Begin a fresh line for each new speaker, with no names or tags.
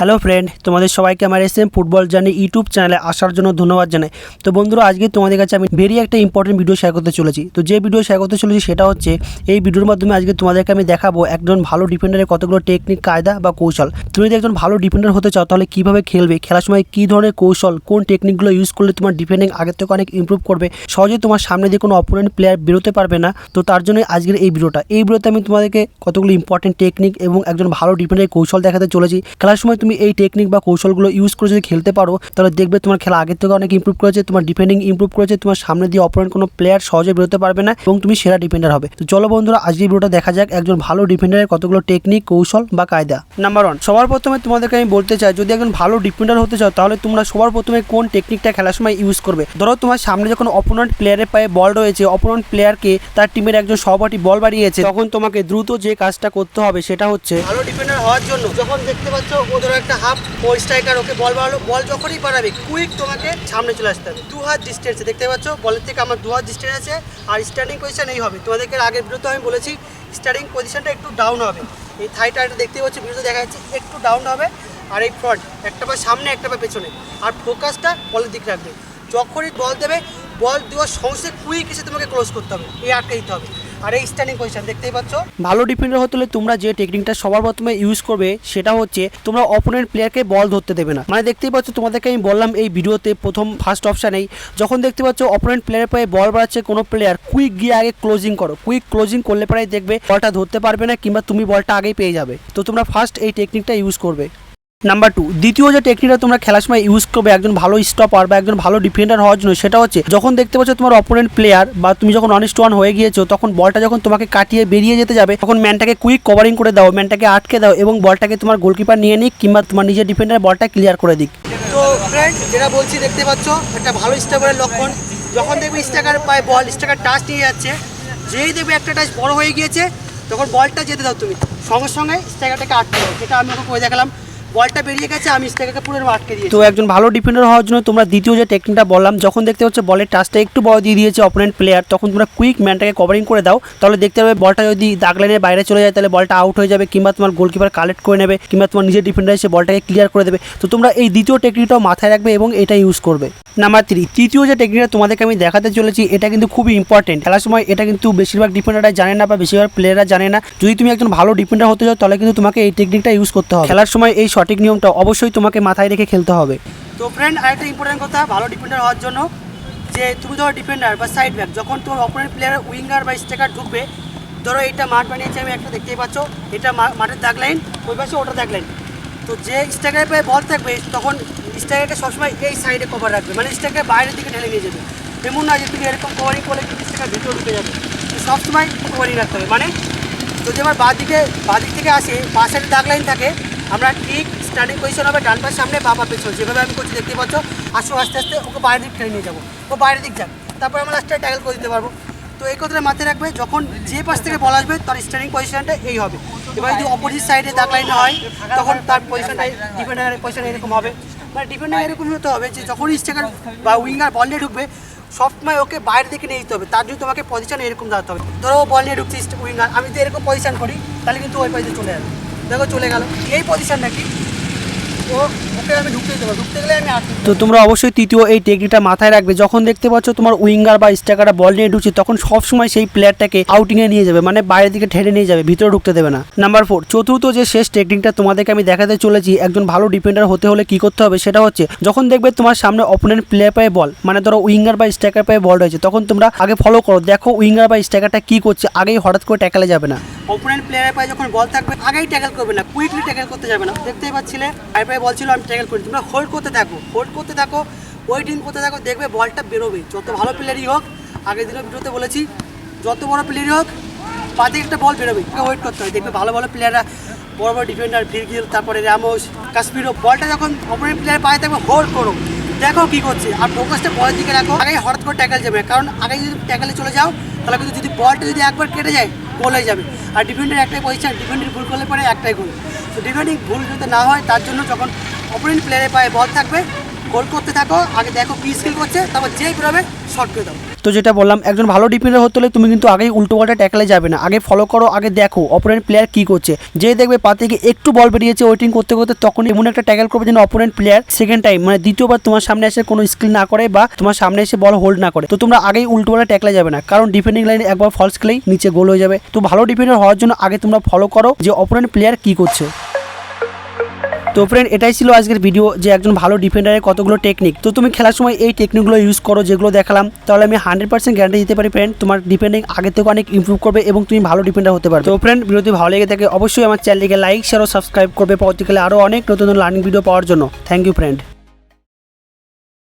Hello friend, তোমাদের সবাইকে আমার এস এম ফুটবল জানি ইউটিউব চ্যানেলে আসার জন্য ধন্যবাদ জানাই। তো বন্ধুরা, আজকে তোমাদের কাছে আমি ভেরি একটা ইম্পর্টেন্ট ভিডিও শেয়ার করতে চলেছি। তো যে ভিডিও শেয়ার করতে চলেছি সেটা হচ্ছে, এই ভিডিওর মাধ্যমে আজকে তোমাদেরকে আমি দেখাবো একজন ভালো ডিফেন্ডারের কতগুলো টেকনিক কায়দা বা কৌশল। তুমি যদি একজন ভালো ডিফেন্ডার হতে চাও, তাহলে কীভাবে খেলবে, খেলার সময় কী ধরনের কৌশল, কোন টেকনিকগুলো ইউজ করলে তোমার ডিফেন্ডিং আগের থেকে অনেক ইমপ্রুভ করবে সহজে তোমার সামনে দিয়ে কোনো অপোনেন্ট প্লেয়ার বেরোতে পারবে না। তো তার জন্য আজকের এই ভিডিওটা এই ভিডিওতে আমি তোমাদেরকে কতগুলো ইম্পর্টেন্ট টেকনিক এবং একজন ভালো ডিফেন্ডারের কৌশল দেখাতে চলেছি। খেলার সময় তুমি এই টেকনিক বা কৌশলগুলো ইউজ করে যদি খেলতে পারো, তাহলে দেখবে তোমার খেলা আগের থেকে অনেক ইমপ্রুভ করেছে, তোমার ডিফেন্ডিং ইমপ্রুভ করেছে, তোমার সামনে দিয়ে অপোনেন্ট কোনো প্লেয়ার সহজে বেরোতে পারবে না এবং তুমি সেরা ডিফেন্ডার হবে। তো চলো বন্ধুরা, আজকের ভিডিওটা দেখা যাক একজন ভালো ডিফেন্ডারের কতগুলো টেকনিক কৌশল বা কায়দা। নাম্বার ওয়ান সবার প্রথমে তোমাদেরকে আমি বলতে চাই, যদি একজন ভালো ডিফেন্ডার হতে চাও, তাহলে তোমরা সবার প্রথমে কোন টেকনিকটা খেলার সময় ইউজ করবে? ধরো তোমার সামনে যখন অপোনেন্ট প্লেয়ারের পায়ে বল রয়েছে অপোনেন্ট প্লেয়ারকে তার টিমের একজন সহপাঠী বল বাড়িয়েছে, তখন তোমাকে দ্রুত যে কাজটা করতে হবে সেটা হচ্ছে ভালো ডিফেন্ডার হওয়ার জন্য, যখন দেখতে পাচ্ছ ও ধরো একটা হাফ ও স্ট্রাইকার ওকে বল বাড়ালো। বল যখনই বাড়াবে কুইক তোমাকে সামনে চলে আসতে হবে। দু হাত ডিস্টেন্সে দেখতে পাচ্ছ? বলের থেকে আমার দু হাত ডিস্টেন্স আছে, আর স্ট্যান্ডিং পজিশন এই হবে। তোমাদেরকে আগের ভিডিওতে আমি বলেছি স্টার্টিং পজিশনটা একটু ডাউন হবে। এই থাইটা এটা দেখতে পাচ্ছ? ভিডিওতে দেখা যাচ্ছে, একটু ডাউন হবে, আর এই ফ্রন্ট একটা পা সামনে, একটা পা পেছনে। আর ফোকাসটা বলের দিক রাখবে। যখনই বল দেবে বল দেওয়ার সমস্যা কুইক এসে তোমাকে ক্লোজ করতে হবে। এই আটকে দিতে হবে। আর এই স্ট্যান্ডিং পজিশন দেখতেই পাচ্ছ? ভালো ডিফেন্ডার হতে হলে তোমরা যে টেকনিকটা সবার প্রথমে ইউজ করবে, সেটা হচ্ছে তোমরা অপোনেন্ট প্লেয়ারকে বল ধরতে দেবে না। মানে দেখতেই পাচ্ছ, তোমাদেরকে আমি বললাম এই ভিডিওতে প্রথম ফার্স্ট অপশানেই যখন দেখতে পাচ্ছ অপোনেন্ট প্লেয়ারের পায়ে বল বাড়াচ্ছে কোনো প্লেয়ার কুইক গিয়ে আগে ক্লোজিং করো। কুইক ক্লোজিং করলে পরেই দেখবে বলটা ধরতে পারবে না, কিংবা তুমি বলটা আগেই পেয়ে যাবে। তো তোমরা ফার্স্ট এই টেকনিকটা ইউজ করবে। নাম্বার টু দ্বিতীয় যে টেকনিকটা তোমরা খেলার সময় ইউজ করবে, একজন ভালো স্টপার বা একজন ভালো ডিফেন্ডার হওয়ার জন্য, সেটা হচ্ছে যখন দেখতে পাচ্ছ তোমার অপোনেন্ট প্লেয়ার বা তুমি যখন অনিস্ট ওয়ান হয়ে গিয়েছো, তখন বলটা যখন তোমাকে কাটিয়ে বেরিয়ে যেতে যাবে, তখন ম্যানটাকে কুইক কভারিং করে দাও ম্যানটাকে আটকে দাও এবং বলটাকে তোমার গোলকিপার নিয়ে নিক কিংবা তোমার নিজের ডিফেন্ডার বলটা ক্লিয়ার করে দিক। তো ফ্রেন্ড যেটা বলছি দেখতে পাচ্ছ, একটা ভালো স্টপারের লক্ষণ। যখন দেখবে স্টাকার পায় বল স্টাকার টাচ নিয়ে যাচ্ছে, যেই দেখবে একটা টাচ বড় হয়ে গিয়েছে, তখন বলটা যেতে দাও তুমি। সঙ্গে সঙ্গে স্ট্রাইকারটাকে আটকে দাও, যেটা আমি ওকে করে দেখালাম। বলটা বেরিয়ে গেছে, আমি স্ট্রাইকারকে পুরো আটকে দিয়েছি। তো একজন ভালো ডিফেন্ডার হওয়ার জন্য তোমরা দ্বিতীয় যে টেকনিকটা বললাম, যখন দেখতে হচ্ছে বলের টাচটা একটু বড় দিয়ে দিয়েছে অপোনেন্ট প্লেয়ার তখন তোমরা কুইক ম্যানটাকে কভারিং করে দাও, তাহলে দেখতে পাবে বলটা যদি দাগ লাইনের বাইরে চলে যায়, তাহলে বলটা আউট হয়ে যাবে, কিংবা তোমার গোলকিপার কালেক্ট করে নেবে, কিংবা তোমার নিজের ডিফেন্ডার এসে বলটাকে ক্লিয়ার করে দেবে। তো তোমরা এই দ্বিতীয় টেকনিকটাও মাথায় রাখবে এবং এটা ইউজ করবে। নাম্বার থ্রি তৃতীয় যে টেকনিকটা তোমাদেরকে আমি দেখাতে চলেছি, এটা কিন্তু খুবই ইম্পর্টেন্ট খেলার সময় এটা কিন্তু বেশিরভাগ ডিফেন্ডাররা জানে না, বা বেশিরভাগ প্লেয়াররা জানে না। যদি তুমি একজন ভালো ডিফেন্ডার হতে চাও, তাহলে কিন্তু তোমাকে এই টেকনিকটা ইউজ করতে হবে। খেলার সময় এই সঠিক নিয়মটা অবশ্যই তোমাকে মাথায় রেখে খেলতে হবে। তো ফ্রেন্ড আরেকটা ইম্পর্টেন্ট কথা, ভালো ডিফেন্ডার হওয়ার জন্য যে তুমি ধরো ডিফেন্ডার বা সাইড ব্যাক যখন তোমার অপোনেন্ট প্লেয়ার উইঙ্গার বা স্ট্রাইকার ঢুকবে, ধরো এটা মাঠ বানিয়েছে, আমি একটা দেখতেই পাচ্ছ, এটা মাঠের দাগ লাইন ওই পাশে ওটা দাগ লাইন তো যে স্ট্রাইকারের পায়ে বল থাকবে, তখন স্ট্রাইকারটা সবসময় এই সাইডে কভার রাখবে মানে স্ট্রাইকার বাইরের দিকে ঢেলে নিয়ে যাবে। এমন না যে তুমি এরকম কভারিং করলে কিন্তু স্ট্রাইকার ভিতরে ঢুকে যাবে। তো সবসময় কভারিং রাখতে হবে মানে যদি আমার বাঁ দিকে, বাঁ দিক থেকে আসে সাইডে দাগ লাইন থাকে আমরা ঠিক স্টার্টিং পজিশন হবে, ডান পাশ সামনে বাবা পেছন। যেভাবে আমি করছি দেখতে পাচ্ছ? আসো, আস্তে আস্তে, ওকে বাইরের দিক ঠেলে নিয়ে যাব। ও বাইরের দিক যাক। তারপর আমরা লাস্টে ট্যাকেল করে দিতে পারব। তো এই কথাটা মাথায় রাখবে, যখন যে পাশ থেকে বল আসবে, তার স্টার্টিং পজিশনটা এই হবে। এবার যদি অপোজিট সাইডে দাগ লাইন হয়, তখন তার পজিশনটা ডিফেন্ডারের পজিশন এরকম হবে। মানে ডিফেন্ডার এরকম হতে হবে যে যখন স্ট্রাইকার বা উইঙ্গার বল নিয়ে ঢুকবে, সবসময় ওকে বাইরের দিকে নিয়ে যেতে হবে। তার জন্য তোমাকে পজিশন এরকম দাঁড়াতে হবে। ধরো বল নিয়ে ঢুকছে উইঙ্গার আমি যদি এরকম পজিশন করি, তাহলে কিন্তু ওই পজিশন চলে যাবে। দেখো চলে গেল। এই পজিশনটা কি ও ওকে আমি ঢুকতে দিতে ঢুকতে গেলে আমি আটকে তো তোমরা অবশ্যই তৃতীয় এই টেকনিকটা মাথায় রাখবে। যখন দেখতে পাচ্ছ তোমার উইঙ্গার বা স্ট্রাইকাররা বল নিয়ে ঢুকছে তখন সবসময় সেই প্লেয়ারটাকে আউটিংয়ে নিয়ে যাবে। মানে বাইরের দিকে ঠেলে নিয়ে যাবে ভিতরে ঢুকতে দেবে না। নাম্বার ফোর চতুর্থ যে শেষ টেকনিকটা তোমাদেরকে আমি দেখাতে চলেছি একজন ভালো ডিফেন্ডার হতে হলে কি করতে হবে সেটা হচ্ছে যখন দেখবে তোমার সামনে অপোনেন্ট প্লেয়ার পায়ে বল মানে ধরো উইঙ্গার বা স্ট্রাইকার পায়ে বল রয়েছে তখন তোমরা আগে ফলো করো দেখো উইঙ্গার বা স্ট্রাইকারটা কি করছে আগেই হঠাৎ করে ট্যাকেলে যাবে না। অপোনেন্ট প্লেয়ারের পায়ে যখন বল থাকবে, আগেই ট্যাকেল করবে না কুইকলি ট্যাকেল করতে যাবে না। দেখতেই পাচ্ছিলে, আর পায়ে বল ছিল আমি ট্যাকেল করি তোমরা হোল্ড করতে থাকো হোল্ড করতে থাকো ওয়েটিং করতে থাকো, দেখবে বলটা বেরোবে। যত ভালো প্লেয়ারই হোক, আগের দিনের ভিডিওতে বলেছি, যত বড় প্লেয়ারই হোক বাদে একটা বল বেরোবে। ওয়েট করতে হয় দেখবে ভালো ভালো প্লেয়াররা বড় বড় ডিফেন্ডার ভিরগিল, তারপরে র্যামোস কাশ্মীরও বলটা যখন অপোনেন্ট প্লেয়ার পায়ে থাকবে হোল্ড করো। দেখো কী করছে। আর ফোকাসটা বলের দিকে রাখো আগে হঠাৎ করে ট্যাকেল যাবে। কারণ আগে যদি ট্যাকেলে চলে যাও, তাহলে কিন্তু যদি বলটা যদি একবার কেটে যায় গোল হয়ে যাবে। আর ডিফেন্ডের একটাই পজিশন ডিফেন্ডিং ভুল করলে পরে একটাই গোল তো ডিফেন্ডিং ভুল যদি না হয়, তার জন্য যখন অপোনেন্ট প্লেয়ারের পায়ে বল থাকবে গোল করতে থাকো, আগে দেখো কি স্কিল করছে, তারপর যেই বেরোবে শর্ট করে দাও। তো যেটা বললাম, একজন ভালো ডিফেন্ডার হতে হলে তুমি কিন্তু আগেই উল্টো বলটা ট্যাকলে যাবে না। আগে ফলো করো, আগে দেখো অপোনেন্ট প্লেয়ার কী করছে। যে দেখবে পা একটু বল বেরিয়েছে ওয়েটিং করতে করতে তখন এমন একটা ট্যাকেল করবে যেন অপোনেন্ট প্লেয়ার সেকেন্ড টাইম মানে দ্বিতীয়বার তোমার সামনে এসে কোনো স্কিল না করে বা তোমার সামনে এসে বল হোল্ড না করে। তো তোমরা আগেই উল্টো বলে ট্যাকলে যাবে না, কারণ ডিফেন্ডিং লাইনে একবার ফলস খেলেই নিচে গোল হয়ে যাবে। তো ভালো ডিফেন্ডার হওয়ার জন্য আগে তোমরা ফলো করো যে অপোনেন্ট প্লেয়ার কী করছে। তো ফ্রেন্ড এটাই ছিল আজকের ভিডিও যে একজন ভালো ডিফেন্ডারের কতগুলো টেকনিক তো তুমি খেলার সময় এই টেকনিকগুলো ইউজ করো, যেগুলো দেখালাম, তাহলে আমি হান্ড্রেড পার্সেন্ট গ্যারান্টি দিতে পারি ফ্রেন্ড তোমার ডিফেন্ডিং আগে থেকে অনেক ইম্প্রুভ করবে এবং তুমি ভালো ডিফেন্ডার হতে পারো তো ফ্রেন্ড ভিডিওটি ভালো লেগে থাকে, অবশ্যই আমার চ্যানেলটিকে লাইক শেয়ার ও সাবস্ক্রাইব করবে, পরবর্তীকালে আরও অনেক নতুন নতুন লার্নিং ভিডিও পাওয়ার জন্য। Thank you friend